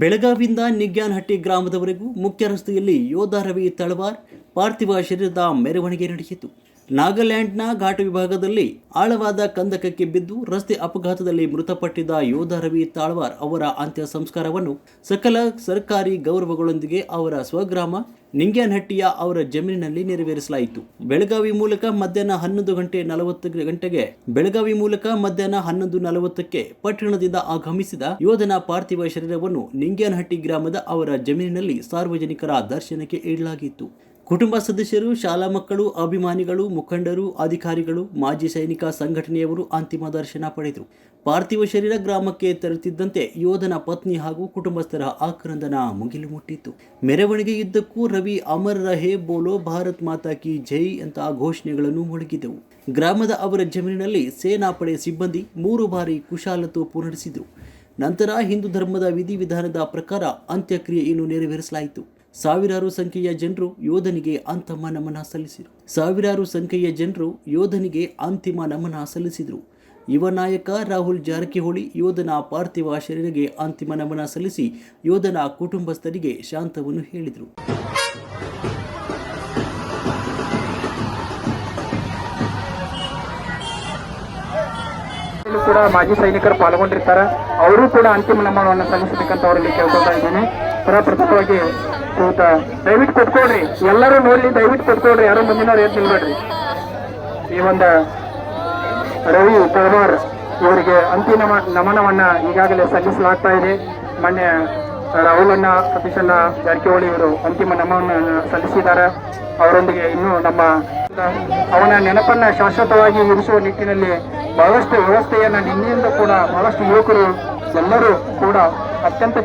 ಬೆಳಗಾವಿಯಿಂದ ನಿಗ್ಯಾನಹಟ್ಟಿ ಗ್ರಾಮದವರೆಗೂ ಮುಖ್ಯ ರಸ್ತೆಯಲ್ಲಿ ಯೋಧ ರವಿ ತಳವಾರ್ ಪಾರ್ಥಿವ ಶರೀರದ ಮೆರವಣಿಗೆ ನಡೆಯಿತು. ನಾಗಾಲ್ಯಾಂಡ್ನ ಘಾಟ್ ವಿಭಾಗದಲ್ಲಿ ಆಳವಾದ ಕಂದಕಕ್ಕೆ ಬಿದ್ದು ರಸ್ತೆ ಅಪಘಾತದಲ್ಲಿ ಮೃತಪಟ್ಟಿದ್ದ ಯೋಧ ರವಿ ತಾಳ್ವಾರ್ ಅವರ ಅಂತ್ಯ ಸಂಸ್ಕಾರವನ್ನು ಸಕಲ ಸರ್ಕಾರಿ ಗೌರವಗಳೊಂದಿಗೆ ಅವರ ಸ್ವಗ್ರಾಮ ನಿಂಗ್ಯಾನಹಟ್ಟಿಯ ಅವರ ಜಮೀನಿನಲ್ಲಿ ನೆರವೇರಿಸಲಾಯಿತು. ಬೆಳಗಾವಿ ಮೂಲಕ ಮಧ್ಯಾಹ್ನ ಹನ್ನೊಂದು ಗಂಟೆ ನಲವತ್ತು ಗಂಟೆಗೆ ಬೆಳಗಾವಿ ಮೂಲಕ ಮಧ್ಯಾಹ್ನ ಹನ್ನೊಂದು ನಲವತ್ತಕ್ಕೆ ಪಟ್ಟಣದಿಂದ ಆಗಮಿಸಿದ ಯೋಧನ ಪಾರ್ಥಿವ ಶರೀರವನ್ನು ನಿಂಗ್ಯಾನಹಟ್ಟಿ ಗ್ರಾಮದ ಅವರ ಜಮೀನಿನಲ್ಲಿ ಸಾರ್ವಜನಿಕರ ದರ್ಶನಕ್ಕೆ ಇಡಲಾಗಿತ್ತು. ಕುಟುಂಬ ಸದಸ್ಯರು, ಶಾಲಾ ಮಕ್ಕಳು, ಅಭಿಮಾನಿಗಳು, ಮುಖಂಡರು, ಅಧಿಕಾರಿಗಳು, ಮಾಜಿ ಸೈನಿಕ ಸಂಘಟನೆಯವರು ಅಂತಿಮ ದರ್ಶನ ಪಡೆದರು. ಪಾರ್ಥಿವ ಶರೀರ ಗ್ರಾಮಕ್ಕೆ ತರುತ್ತಿದ್ದಂತೆ ಯೋಧನ ಪತ್ನಿ ಹಾಗೂ ಕುಟುಂಬಸ್ಥರ ಆಕ್ರಂದನ ಮುಗಿಲು ಮುಟ್ಟಿತ್ತು ಮೆರವಣಿಗೆಯುದ್ದಕ್ಕೂ ರವಿ ಅಮರ್ ರಹೇ ಬೋಲೋ ಭಾರತ್ ಮಾತಾ ಕಿ ಜೈ ಅಂತ ಘೋಷಣೆಗಳನ್ನು ಮೊಳಗಿದವು. ಗ್ರಾಮದ ಅವರ ಜಮೀನಿನಲ್ಲಿ ಸೇನಾಪಡೆ ಸಿಬ್ಬಂದಿ ಮೂರು ಬಾರಿ ಕುಶಾಲತೋಪು ನಡೆಸಿದರು ನಂತರ ಹಿಂದೂ ಧರ್ಮದ ವಿಧಿವಿಧಾನದ ಪ್ರಕಾರ ಅಂತ್ಯಕ್ರಿಯೆಯನ್ನು ನೆರವೇರಿಸಲಾಯಿತು. ಸಾವಿರಾರು ಸಂಖ್ಯೆಯ ಜನರು ಯೋಧನಿಗೆ ಅಂತಿಮ ನಮನ ಸಲ್ಲಿಸಿದರು. ಸಾವಿರಾರು ಸಂಖ್ಯೆಯ ಜನರು ಯೋಧನಿಗೆ ಅಂತಿಮ ನಮನ ಸಲ್ಲಿಸಿದರು. ಯುವ ನಾಯಕ ರಾಹುಲ್ ಜಾರಕಿಹೊಳಿ ಯೋಧನ ಪಾರ್ಥಿವ ಶರೀರಿಗೆ ಅಂತಿಮ ನಮನ ಸಲ್ಲಿಸಿ ಯೋಧನ ಕುಟುಂಬಸ್ಥರಿಗೆ ಶಾಂತವನ್ನು ಹೇಳಿದರು. ಕೂಡ ಮಾಜಿ ಸೈನಿಕರು ಪಾಲ್ಗೊಂಡಿರ್ತಾರೆ. ಅವರು ಕೂಡ ಅಂತಿಮ ನಮನವನ್ನು ಸಲ್ಲಿಸಬೇಕಂತ ಅವರಲ್ಲಿ ಕೇಳ್ಕೊತಾ ಇದ್ದೇನೆ. ಪ್ರಪ್ರಥಮವಾಗಿ ಕೂತ. ದಯವಿಟ್ಟು ಕೊಟ್ಕೊಳ್ರಿ ಎಲ್ಲರೂ ನೋಡಿ, ದಯವಿಟ್ಟು ಕೊಟ್ಕೊಳ್ರಿ ಯಾರೋ ಮುಂದಿನ ರೇಟ್ ನಿಲ್ಬೇಡ್ರಿ. ಈ ಒಂದು ರವಿ ತಳವಾರ್ ಇವರಿಗೆ ಅಂತಿಮ ನಮ- ನಮನವನ್ನ ಈಗಾಗಲೇ ಸಲ್ಲಿಸಲಾಗ್ತಾ ಇದೆ. ಮೊನ್ನೆ ರಾಹುಲಣ್ಣ ಅಣ್ಣ, ಜಾರಕಿಹೊಳಿ ಇವರು ಅಂತಿಮ ನಮನವನ್ನು ಸಲ್ಲಿಸಿದ್ದಾರೆ. ಅವರೊಂದಿಗೆ ಇನ್ನೂ ನಮ್ಮ ಅವನ ನೆನಪನ್ನ ಶಾಶ್ವತವಾಗಿ ಇರಿಸುವ ನಿಟ್ಟಿನಲ್ಲಿ ಬಹಳಷ್ಟು ವ್ಯವಸ್ಥೆಯನ್ನ ನಿನ್ನೆಯಿಂದ ಕೂಡ ಬಹಳಷ್ಟು ಯುವಕರು ಎಲ್ಲರೂ ಕೂಡ ಅತ್ಯಂತ